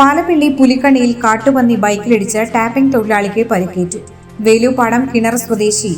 പാലപ്പിള്ളി പുലിക്കണിയിൽ കാട്ടുപന്നി ബൈക്കിലിടിച്ച് ടാപ്പിംഗ് തൊഴിലാളിക്ക് പരിക്കേറ്റു. വേലൂപ്പാടം കിണർ സ്വദേശി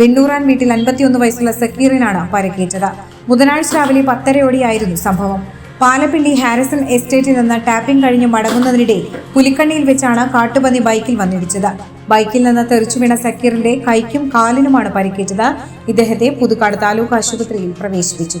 വെണ്ണൂറാൻ വീട്ടിൽ അൻപത്തിയൊന്ന് വയസ്സുള്ള സക്കീറിനാണ് പരിക്കേറ്റത്. ബുധനാഴ്ച രാവിലെ പത്തരയോടെയായിരുന്നു സംഭവം. പാലപ്പിള്ളി ഹാരിസൺ എസ്റ്റേറ്റിൽ നിന്ന് ടാപ്പിംഗ് കഴിഞ്ഞ് മടങ്ങുന്നതിനിടെ പുലിക്കണ്ണിയിൽ വെച്ചാണ് കാട്ടുപന്നി ബൈക്കിൽ വന്നിടിച്ചത്. ബൈക്കിൽ നിന്ന് തെറിച്ചു വീണ സക്കീറിന്റെ കൈക്കും കാലിനുമാണ് പരിക്കേറ്റത്. ഇദ്ദേഹത്തെ പുതുക്കാട് താലൂക്ക് ആശുപത്രിയിൽ പ്രവേശിപ്പിച്ചു.